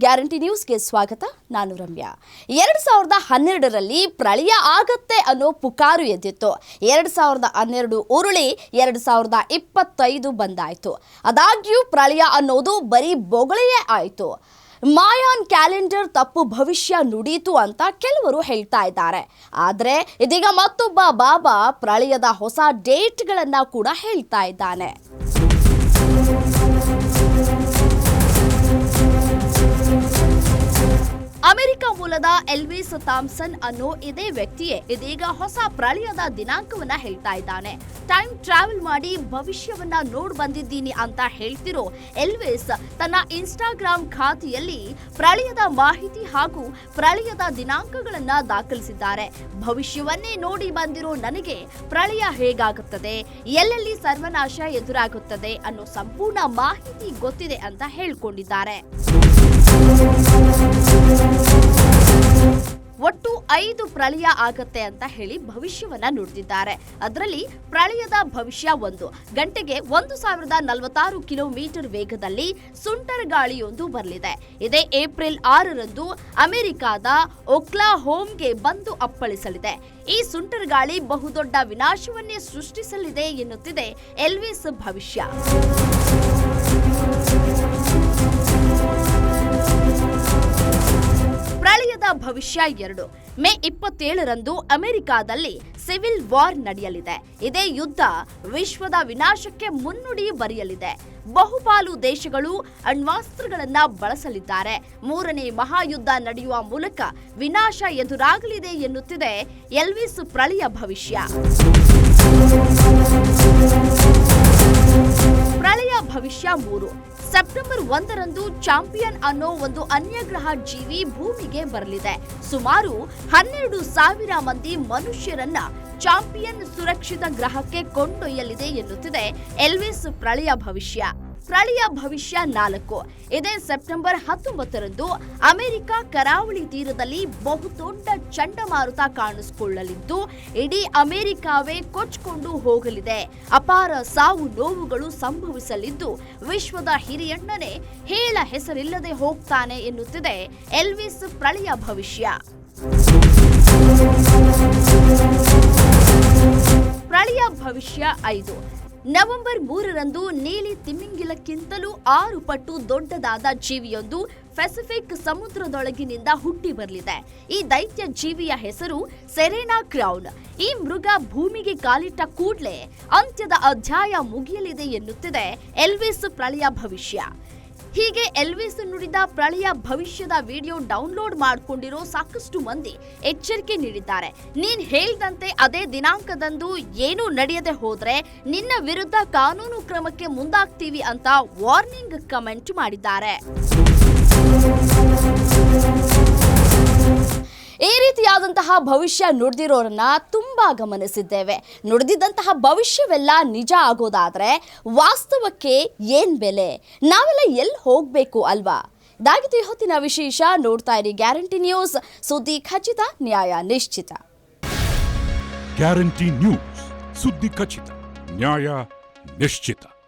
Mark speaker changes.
Speaker 1: Guarantee ನ್ಯೂಸ್ಗೆ ಸ್ವಾಗತ, ನಾನು ರಮ್ಯಾ. ಎರಡು ಸಾವಿರದ ಹನ್ನೆರಡರಲ್ಲಿ ಪ್ರಳಯ ಆಗತ್ತೆ ಅನ್ನೋ ಪುಕಾರು ಎದ್ದಿತ್ತು. ಎರಡು ಸಾವಿರದ ಹನ್ನೆರಡು ಉರುಳಿ, ಎರಡು ಸಾವಿರದ ಇಪ್ಪತ್ತೈದು ಬಂದಾಯ್ತು. ಆದಾಗ್ಯೂ ಪ್ರಳಯ ಅನ್ನೋದು ಬರೀ ಬೊಗಳೆಯೇ ಆಯಿತು. ಮಾಯಾನ್ ಕ್ಯಾಲೆಂಡರ್ ತಪ್ಪು ಭವಿಷ್ಯ ನುಡೀತು ಅಂತ ಕೆಲವರು ಹೇಳ್ತಾ ಇದ್ದಾರೆ. ಆದರೆ, ಇದೀಗ ಮತ್ತೊಬ್ಬ ಬಾಬಾ ಪ್ರಳಯದ ಹೊಸ ಡೇಟ್ಗಳನ್ನು ಕೂಡ ಹೇಳ್ತಾ ಇದ್ದಾನೆ. ಅಮೆರಿಕ ಮೂಲದ ಎಲ್ವಿಸ್ ಥಾಮ್ಸನ್ ಅನ್ನೋ ಇದೇ ವ್ಯಕ್ತಿಯೇ ಇದೀಗ ಹೊಸ ಪ್ರಳಯದ ದಿನಾಂಕವನ್ನ ಹೇಳ್ತಾ ಇದ್ದಾನೆ. ಟೈಮ್ ಟ್ರಾವೆಲ್ ಮಾಡಿ ಭವಿಷ್ಯವನ್ನ ನೋಡ್ ಬಂದಿದ್ದೀನಿ ಅಂತ ಹೇಳ್ತಿರೋ ಎಲ್ವಿಸ್ ತನ್ನ ಇನ್ಸ್ಟಾಗ್ರಾಮ್ ಖಾತೆಯಲ್ಲಿ ಪ್ರಳಯದ ಮಾಹಿತಿ ಹಾಗೂ ಪ್ರಳಯದ ದಿನಾಂಕಗಳನ್ನ ದಾಖಲಿಸಿದ್ದಾರೆ. ಭವಿಷ್ಯವನ್ನೇ ನೋಡಿ ಬಂದಿರೋ ನನಗೆ ಪ್ರಳಯ ಹೇಗಾಗುತ್ತದೆ? ಎಲ್ಲೆಲ್ಲಿ ಸರ್ವನಾಶ ಎದುರಾಗುತ್ತದೆ ಅನ್ನೋ ಸಂಪೂರ್ಣ ಮಾಹಿತಿ ಗೊತ್ತಿದೆ ಅಂತ ಹೇಳ್ಕೊಂಡಿದ್ದಾರೆ. ಒಟ್ಟು ಐದು ಪ್ರಳಯ ಆಗತ್ತೆ ಅಂತ ಹೇಳಿ ಭವಿಷ್ಯವನ್ನ ನುಡಿದಿದ್ದಾರೆ. ಅದರಲ್ಲಿ ಪ್ರಳಯದ ಭವಿಷ್ಯ ಒಂದು. ಗಂಟೆಗೆ ಒಂದು ಸಾವಿರದ ನಲವತ್ತಾರು ಕಿಲೋಮೀಟರ್ ವೇಗದಲ್ಲಿ ಸುಂಟರ್ ಗಾಳಿಯೊಂದು ಬರಲಿದೆ. ಇದೇ ಏಪ್ರಿಲ್ ಆರರಂದು ಅಮೆರಿಕಾದ ಒಕ್ಲಾಹೋಮ್ಗೆ ಬಂದು ಅಪ್ಪಳಿಸಲಿದೆ. ಈ ಸುಂಟರ್ ಗಾಳಿ ಬಹುದೊಡ್ಡ ವಿನಾಶವನ್ನೇ ಸೃಷ್ಟಿಸಲಿದೆ ಎನ್ನುತ್ತಿದೆ ಎಲ್ವಿಸ್ ಭವಿಷ್ಯ. ಭವಿಷ್ಯ ಎರಡು. ಮೇ ಇಪ್ಪತ್ತೇಳರಂದು ಅಮೆರಿಕಾದಲ್ಲಿ ಸಿವಿಲ್ ವಾರ್ ನಡೆಯಲಿದೆ. ಇದೇ ಯುದ್ಧ ವಿಶ್ವದ ವಿನಾಶಕ್ಕೆ ಮುನ್ನುಡಿ ಬರೆಯಲಿದೆ. ಬಹುಪಾಲು ದೇಶಗಳು ಅಣ್ವಾಸ್ತ್ರಗಳನ್ನ ಬಳಸಲಿದ್ದಾರೆ. ಮೂರನೇ ಮಹಾಯುದ್ಧ ನಡೆಯುವ ಮೂಲಕ ವಿನಾಶ ಎದುರಾಗಲಿದೆ ಎನ್ನುತ್ತಿದೆ ಎಲ್ವಿಸ್ ಪ್ರಳಯ ಭವಿಷ್ಯ. ಭವಿಷ್ಯ ಮೂರು. ಸೆಪ್ಟೆಂಬರ್ ಒಂದರಂದು ಚಾಂಪಿಯನ್ ಅನ್ನೋ ಒಂದು ಅನ್ಯಗ್ರಹ ಜೀವಿ ಭೂಮಿಗೆ ಬರಲಿದೆ. ಸುಮಾರು ಹನ್ನೆರಡು ಸಾವಿರ ಮಂದಿ ಮನುಷ್ಯರನ್ನ ಚಾಂಪಿಯನ್ ಸುರಕ್ಷಿತ ಗ್ರಹಕ್ಕೆ ಕೊಂಡೊಯ್ಯಲಿದೆ ಎನ್ನುತ್ತಿದೆ ಎಲ್ವಿಸ್ ಪ್ರಳಯ ಭವಿಷ್ಯ. ಪ್ರಳಯ ಭವಿಷ್ಯ ನಾಲ್ಕು. ಇದೇ ಸೆಪ್ಟೆಂಬರ್ ಹತ್ತೊಂಬತ್ತರಂದು ಅಮೆರಿಕ ಕರಾವಳಿ ತೀರದಲ್ಲಿ ಬಹುದೊಡ್ಡ ಚಂಡಮಾರುತ ಕಾಣಿಸಿಕೊಳ್ಳಲಿದ್ದು, ಇಡೀ ಅಮೆರಿಕಾವೇ ಕೊಚ್ಚಿಕೊಂಡು ಹೋಗಲಿದೆ. ಅಪಾರ ಸಾವು ನೋವುಗಳು ಸಂಭವಿಸಲಿದ್ದು, ವಿಶ್ವದ ಹಿರಿಯಣ್ಣನೇ ಹೇಳ ಹೆಸರಿಲ್ಲದೆ ಹೋಗ್ತಾನೆ ಎನ್ನುತ್ತಿದೆ ಎಲ್ವಿಸ್ ಪ್ರಳಯ ಭವಿಷ್ಯ. ಪ್ರಳಯ ಭವಿಷ್ಯ ಐದು. ನವೆಂಬರ್ ಮೂರರಂದು ನೀಲಿ ತಿಮಿಂಗಿಲಕ್ಕಿಂತಲೂ ಆರು ಪಟ್ಟು ದೊಡ್ಡದಾದ ಜೀವಿಯೊಂದು ಪೆಸಿಫಿಕ್ ಸಮುದ್ರದೊಳಗಿನಿಂದ ಹುಟ್ಟಿ ಬರಲಿದೆ. ಈ ದೈತ್ಯ ಜೀವಿಯ ಹೆಸರು ಸೆರೆನಾ ಕ್ರೌನ್. ಈ ಮೃಗ ಭೂಮಿಗೆ ಕಾಲಿಟ್ಟ ಕೂಡಲೇ ಅಂತ್ಯದ ಅಧ್ಯಾಯ ಮುಗಿಯಲಿದೆ ಎನ್ನುತ್ತಿದೆ ಎಲ್ವಿಸ್ ಪ್ರಳಯ ಭವಿಷ್ಯ. ಹೀಗೆ ಎಲ್ವಿಸ್ ನುಡಿದ ಪ್ರಳಯ ಭವಿಷ್ಯದ ವಿಡಿಯೋ ಡೌನ್ಲೋಡ್ ಮಾಡಿಕೊಂಡಿರೋ ಸಾಕಷ್ಟು ಮಂದಿ ಎಚ್ಚರಿಕೆ ನೀಡಿದ್ದಾರೆ. ನೀನ್ ಹೇಳಿದಂತೆ ಅದೇ ದಿನಾಂಕದಂದು ಏನೂ ನಡೆಯದೆ ಹೋದ್ರೆ ನಿನ್ನ ವಿರುದ್ಧ ಕಾನೂನು ಕ್ರಮಕ್ಕೆ ಮುಂದಾಗ್ತೀವಿ ಅಂತ ವಾರ್ನಿಂಗ್ ಕಮೆಂಟ್ ಮಾಡಿದ್ದಾರೆ. ಈ ರೀತಿಯಾದಂತಹ ಭವಿಷ್ಯ ನುಡಿದಿರೋರನ್ನ ತುಂಬಾ ಗಮನಿಸಿದ್ದೇವೆ. ನುಡಿದಿದ್ದಂತಹ ಭವಿಷ್ಯವೆಲ್ಲ ನಿಜ ಆಗೋದಾದ್ರೆ ವಾಸ್ತವಕ್ಕೆ ಏನ್ ಬೆಲೆ? ನಾವೆಲ್ಲ ಎಲ್ಲಿ ಹೋಗ್ಬೇಕು ಅಲ್ವಾ? ಇದಾಗಿತ್ತು ಹೊತ್ತಿನ ವಿಶೇಷ ನೋಡ್ತಾ ಇರಿ ಗ್ಯಾರಂಟಿ ನ್ಯೂಸ್. ಸುದ್ದಿ ಖಚಿತ, ನ್ಯಾಯ ನಿಶ್ಚಿತ.
Speaker 2: ಗ್ಯಾರಂಟಿ ನ್ಯೂಸ್, ಸುದ್ದಿ ಖಚಿತ, ನ್ಯಾಯ ನಿಶ್ಚಿತ.